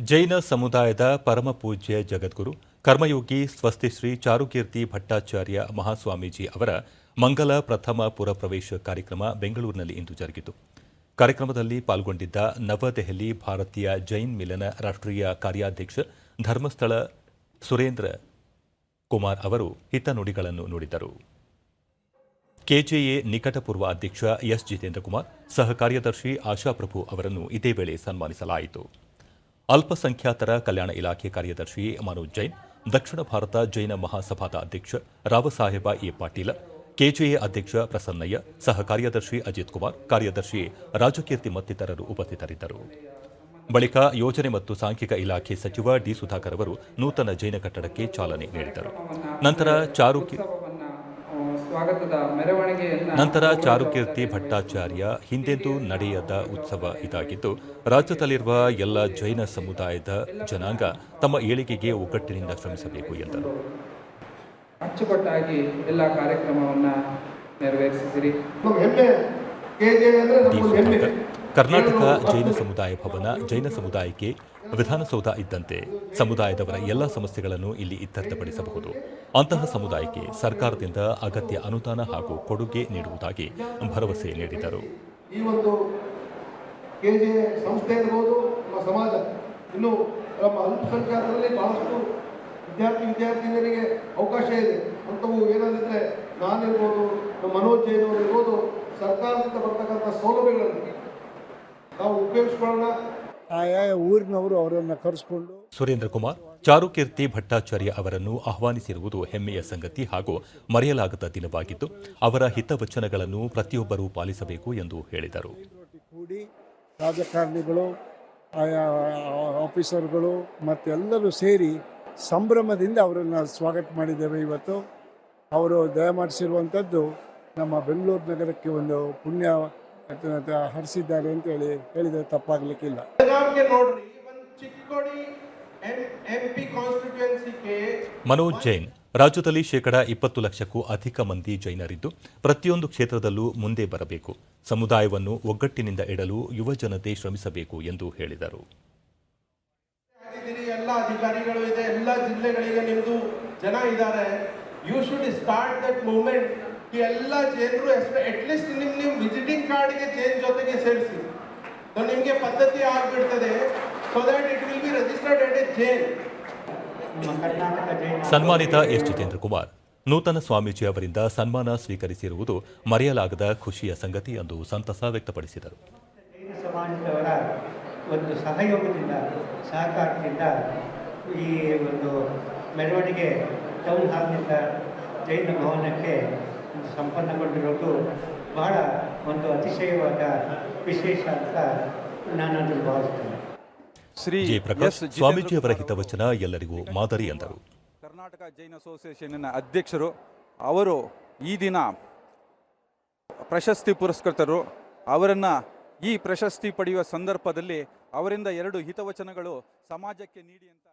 ಜೈನ ಸಮುದಾಯದ ಪರಮ ಪೂಜ್ಯ ಜಗದ್ಗುರು, ಕರ್ಮಯೋಗಿ ಸ್ವಸ್ತಿಶ್ರೀ ಚಾರುಕೀರ್ತಿ ಭಟ್ಟಾಚಾರ್ಯ ಮಹಾಸ್ವಾಮೀಜಿ ಅವರ ಮಂಗಲ ಪ್ರಥಮ ಪುರಪ್ರವೇಶ ಕಾರ್ಯಕ್ರಮ ಬೆಂಗಳೂರಿನಲ್ಲಿ ಇಂದು ಜರುಗಿತು. ಕಾರ್ಯಕ್ರಮದಲ್ಲಿ ಪಾಲ್ಗೊಂಡಿದ್ದ ನವದೆಹಲಿ ಭಾರತೀಯ ಜೈನ್ ಮಿಲನ ರಾಷ್ಟ್ರೀಯ ಕಾರ್ಯಾಧ್ಯಕ್ಷ ಧರ್ಮಸ್ಥಳ ಸುರೇಂದ್ರ ಕುಮಾರ್ ಅವರು ಹಿತನುಡಿಗಳನ್ನು ನುಡಿದರು. ಕೆಜೆಎ ನಿಕಟಪೂರ್ವ ಅಧ್ಯಕ್ಷ ಎಸ್ ಜಿತೇಂದ್ರ ಕುಮಾರ್, ಸಹ ಕಾರ್ಯದರ್ಶಿ ಆಶಾಪ್ರಭು ಅವರನ್ನು ಇದೇ ವೇಳೆ ಸನ್ಮಾನಿಸಲಾಯಿತು. ಅಲ್ಪಸಂಖ್ಯಾತರ ಕಲ್ಯಾಣ ಇಲಾಖೆ ಕಾರ್ಯದರ್ಶಿ ಮನೋಜ್ ಜೈನ್, ದಕ್ಷಿಣ ಭಾರತ ಜೈನ ಮಹಾಸಭಾದ ಅಧ್ಯಕ್ಷ ರಾವಸಾಹೇಬ ಎ ಪಾಟೀಲ, ಕೆಜೆಎ ಅಧ್ಯಕ್ಷ ಪ್ರಸನ್ನಯ್ಯ, ಸಹ ಕಾರ್ಯದರ್ಶಿ ಅಜಿತ್ ಕುಮಾರ್, ಕಾರ್ಯದರ್ಶಿ ರಾಜಕೀರ್ತಿ ಮತ್ತಿತರರು ಉಪಸ್ಥಿತರಿದ್ದರು. ಬಳಿಕ ಯೋಜನೆ ಮತ್ತು ಸಾಂಖ್ಯಿಕ ಇಲಾಖೆ ಸಚಿವ ಡಿ ಸುಧಾಕರ್ ಅವರು ನೂತನ ಜೈನ ಕಟ್ಟಡಕ್ಕೆ ಚಾಲನೆ ನೀಡಿದರು. ನಂತರ ಚಾರುಕಿ ನಂತರ ಚಾರುಕೀರ್ತಿ ಭಟ್ಟಾಚಾರ್ಯ ಹಿಂದೆಂದೂ ನಡೆಯದ ಉತ್ಸವ ಇದಾಗಿದ್ದು ರಾಜ್ಯದಲ್ಲಿರುವ ಎಲ್ಲ ಜೈನ ಸಮುದಾಯದ ಜನಾಂಗ ತಮ್ಮ ಏಳಿಗೆಗೆ ಒಗ್ಗಟ್ಟಿನಿಂದ ಶ್ರಮಿಸಬೇಕು ಎಂದರು. ಅಚ್ಚುಕಟ್ಟಾಗಿ ಎಲ್ಲ ಕಾರ್ಯಕ್ರಮವನ್ನು ನೆರವೇರಿಸಿದಿರಿ ಕರ್ನಾಟಕ ಜೈನ ಸಮುದಾಯ ಭವನ ಜೈನ ಸಮುದಾಯಕ್ಕೆ ವಿಧಾನಸೌಧ ಇದ್ದಂತೆ ಸಮುದಾಯದವರ ಎಲ್ಲ ಸಮಸ್ಯೆಗಳನ್ನು ಇಲ್ಲಿ ಇತ್ಯರ್ಥಪಡಿಸಬಹುದು. ಅಂತಹ ಸಮುದಾಯಕ್ಕೆ ಸರ್ಕಾರದಿಂದ ಅಗತ್ಯ ಅನುದಾನ ಹಾಗೂ ಕೊಡುಗೆ ನೀಡುವುದಾಗಿ ಭರವಸೆ ನೀಡಿದರು. ಈ ಒಂದು ಕೆಜೆ ಸಂಸ್ಥೆ ಇರ್ಬೋದು ನಮ್ಮ ಸಮಾಜ, ಇನ್ನು ನಮ್ಮ ಅಲ್ಪಸಂಖ್ಯಾತರಲ್ಲಿ ಬಹಳಷ್ಟು ವಿದ್ಯಾರ್ಥಿ ವಿದ್ಯಾರ್ಥಿನಿಯರಿಗೆ ಅವಕಾಶ ಇದೆ. ಅಂಥವು ಏನಾದಿದ್ರೆ ನಾನಿರ್ಬೋದು, ನಮ್ಮ ಮನೋಜ್ ಜೈನ್ ಅವರು ಇರ್ಬೋದು, ಸರ್ಕಾರದಿಂದ ಬರ್ತಕ್ಕಂಥ ಸೌಲಭ್ಯಗಳನ್ನು ನಾವು ಉಪಯೋಗಿಸ್ಕೊಳ್ಳೋಣ. ಆಯಾ ಊರಿನವರು ಅವರನ್ನು ಕರೆಸ್ಕೊಂಡು ಸುರೇಂದ್ರ ಕುಮಾರ್ ಚಾರುಕೀರ್ತಿ ಭಟ್ಟಾಚಾರ್ಯ ಅವರನ್ನು ಆಹ್ವಾನಿಸಿರುವುದು ಹೆಮ್ಮೆಯ ಸಂಗತಿ ಹಾಗೂ ಮರೆಯಲಾಗದ ದಿನವಾಗಿದ್ದು ಅವರ ಹಿತವಚನಗಳನ್ನು ಪ್ರತಿಯೊಬ್ಬರೂ ಪಾಲಿಸಬೇಕು ಎಂದು ಹೇಳಿದರು. ಕೂಡಿ ರಾಜಕಾರಣಿಗಳು ಆಯಾ ಆಫೀಸರ್ಗಳು ಮತ್ತೆಲ್ಲರೂ ಸೇರಿ ಸಂಭ್ರಮದಿಂದ ಅವರನ್ನು ಸ್ವಾಗತ ಮಾಡಿದ್ದೇವೆ ಇವತ್ತು. ಅವರು ದಯಮಾಡಿಸಿರುವಂಥದ್ದು ನಮ್ಮ ಬೆಂಗಳೂರು ನಗರಕ್ಕೆ ಒಂದು ಪುಣ್ಯ ಹರಿಸಿದ್ದಾರೆ ಅಂತೇಳಿ ಹೇಳಿದರೆ ತಪ್ಪಾಗಲಿಕ್ಕಿಲ್ಲ. ಮನೋಜ್ ಜೈನ್ ರಾಜ್ಯದಲ್ಲಿ ಶೇಕಡ ಇಪ್ಪತ್ತು ಲಕ್ಷಕ್ಕೂ ಅಧಿಕ ಮಂದಿ ಜೈನರಿದ್ದು ಪ್ರತಿಯೊಂದು ಕ್ಷೇತ್ರದಲ್ಲೂ ಮುಂದೆ ಬರಬೇಕು. ಸಮುದಾಯವನ್ನು ಒಗ್ಗಟ್ಟಿನಿಂದ ಇಡಲು ಯುವ ಜನತೆ ಶ್ರಮಿಸಬೇಕು ಎಂದು ಹೇಳಿದರು. ಎಲ್ಲ ಅಧಿಕಾರಿಗಳು ಇದೆ ಎಲ್ಲ ಜಿಲ್ಲೆಗಳಿಗೆ ನಿಮ್ದು ಜನ ಇದ್ದಾರೆ. You should start that movement ಎಲ್ಲ ಜನರು ಅಟ್ಲೀಸ್ಟ್ ನೀವು ಚೇಂಜ್ ಜೊತೆಗೆ ಸೇರಿಸಿ. ಸೊ ನಿಮಗೆ ಪದ್ಧತಿ ಆಗ್ಬಿಡ್ತದೆ so that it will be registered at a Jain ಸನ್ಮಾನಿತ S. Jitendra Kumar ನೂತನ ಸ್ವಾಮೀಜಿ ಅವರಿಂದ ಸನ್ಮಾನ ಸ್ವೀಕರಿಸಿರುವುದು ಮರೆಯಲಾಗದ ಖುಷಿಯ ಸಂಗತಿ ಎಂದು ಸಂತಸ ವ್ಯಕ್ತಪಡಿಸಿದರು. ಸಮಾಜದವರ ಒಂದು ಸಹಯೋಗದಿಂದ ಸಹಕಾರದಿಂದ ಈ ಒಂದು ಮೆರವಣಿಗೆ ಟೌನ್ ಹಾಲ್ನಿಂದ ಜೈನ ಭವನಕ್ಕೆ ಸಂಪನ್ನಗೊಂಡಿರೋದು ಬಹಳ ಒಂದು ಅತಿಶಯವಾದ ವಿಶೇಷ ಅಂತ ನಾನು ಅದನ್ನು ಭಾವಿಸ್ತೇನೆ. ಶ್ರೀ ಜೆ. ಪ್ರಕಾಶ್ ಸ್ವಾಮೀಜಿ ಅವರ ಸ್ವಾಮೀಜಿಯವರ ಹಿತವಚನ ಎಲ್ಲರಿಗೂ ಮಾದರಿ ಎಂದರು. ಕರ್ನಾಟಕ ಜೈನ್ ಅಸೋಸಿಯೇಷನ್ನ ಅಧ್ಯಕ್ಷರು ಅವರು ಈ ದಿನ ಪ್ರಶಸ್ತಿ ಪುರಸ್ಕೃತರು ಅವರನ್ನು ಈ ಪ್ರಶಸ್ತಿ ಪಡೆಯುವ ಸಂದರ್ಭದಲ್ಲಿ ಅವರಿಂದ ಎರಡು ಹಿತವಚನಗಳು ಸಮಾಜಕ್ಕೆ ನೀಡಿ ಅಂತ